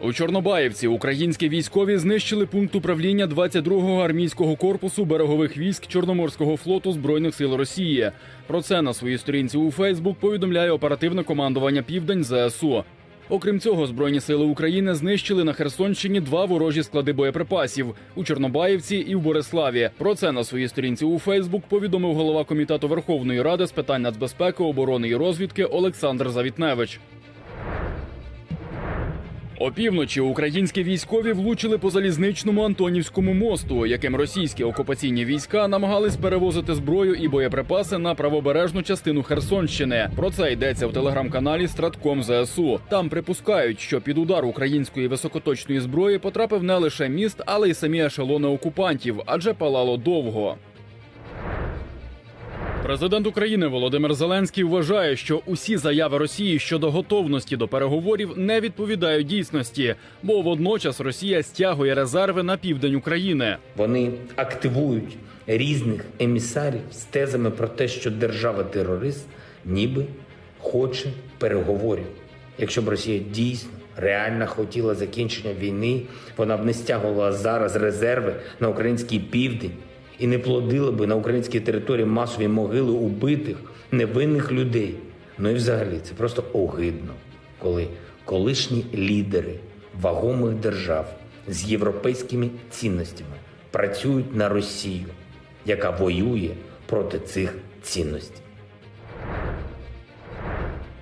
У Чорнобаївці українські військові знищили пункт управління 22-го армійського корпусу берегових військ Чорноморського флоту Збройних сил Росії. Про це на своїй сторінці у Фейсбук повідомляє оперативне командування Південь ЗСУ. Окрім цього, Збройні сили України знищили на Херсонщині два ворожі склади боєприпасів у Чорнобаївці і в Бориславі. Про це на своїй сторінці у Фейсбук повідомив голова комітету Верховної Ради з питань нацбезпеки, оборони і розвідки Олександр Завітневич. Опівночі українські військові влучили по залізничному Антонівському мосту, яким російські окупаційні війська намагались перевозити зброю і боєприпаси на правобережну частину Херсонщини. Про це йдеться в телеграм-каналі Стратком ЗСУ. Там припускають, що під удар української високоточної зброї потрапив не лише міст, але й самі ешелони окупантів, адже палало довго. Президент України Володимир Зеленський вважає, що усі заяви Росії щодо готовності до переговорів не відповідають дійсності, бо водночас Росія стягує резерви на південь України. Вони активують різних емісарів з тезами про те, що держава-терорист ніби хоче переговорів. Якщо б Росія дійсно реально хотіла закінчення війни, вона б не стягувала зараз резерви на український південь і не плодила би на українській території масові могили убитих невинних людей. Ну і взагалі це просто огидно, коли колишні лідери вагомих держав з європейськими цінностями працюють на Росію, яка воює проти цих цінностей.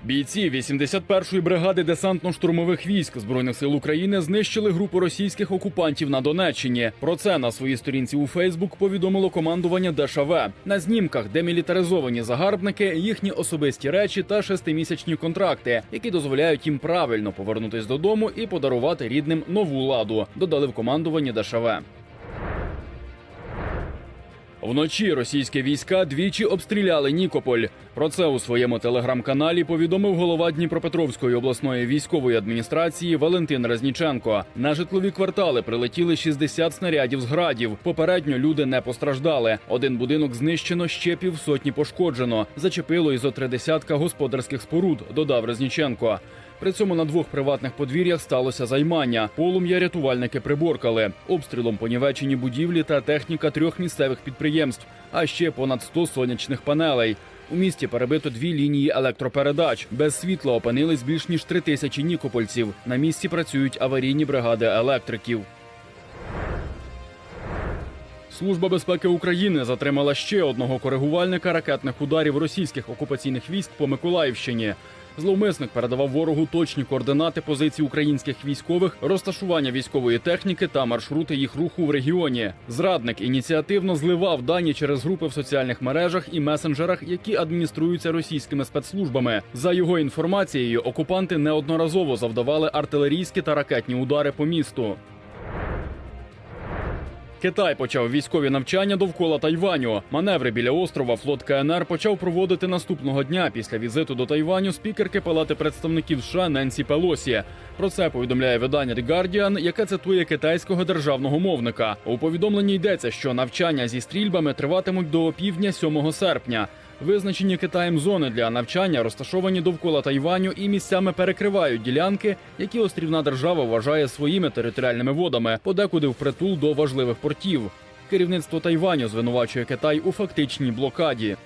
Бійці 81-ї бригади десантно-штурмових військ збройних сил України знищили групу російських окупантів на Донеччині. Про це на своїй сторінці у Фейсбук повідомило командування ДШВ. На знімках демілітаризовані загарбники, їхні особисті речі та шестимісячні контракти, які дозволяють їм правильно повернутись додому і подарувати рідним нову ладу. Додали в командуванні ДШВ. Вночі російські війська двічі обстріляли Нікополь. Про це у своєму телеграм-каналі повідомив голова Дніпропетровської обласної військової адміністрації Валентин Резніченко. На житлові квартали прилетіли 60 снарядів з градів. Попередньо люди не постраждали. Один будинок знищено, ще півсотні пошкоджено. Зачепило і зо три господарських споруд. Додав Резніченко. При цьому на двох приватних подвір'ях сталося займання. Полум'я рятувальники приборкали. Обстрілом понівечені будівлі та техніка трьох місцевих підприємств, а ще понад 100 сонячних панелей. У місті перебито дві лінії електропередач. Без світла опинились більш ніж три тисячі нікопольців. На місці працюють аварійні бригади електриків. Служба безпеки України затримала ще одного коригувальника ракетних ударів російських окупаційних військ по Миколаївщині. Зловмисник передавав ворогу точні координати позицій українських військових, розташування військової техніки та маршрути їх руху в регіоні. Зрадник ініціативно зливав дані через групи в соціальних мережах і месенджерах, які адмініструються російськими спецслужбами. За його інформацією, окупанти неодноразово завдавали артилерійські та ракетні удари по місту. Китай почав військові навчання довкола Тайваню. Маневри біля острова флот КНР почав проводити наступного дня після візиту до Тайваню спікерки Палати представників США Ненсі Пелосі. Про це повідомляє видання The Guardian, яке цитує китайського державного мовника. У повідомленні йдеться, що навчання зі стрільбами триватимуть до півдня 7 серпня. Визначені Китаєм зони для навчання розташовані довкола Тайваню і місцями перекривають ділянки, які острівна держава вважає своїми територіальними водами, подекуди впритул до важливих портів. Керівництво Тайваню звинувачує Китай у фактичній блокаді.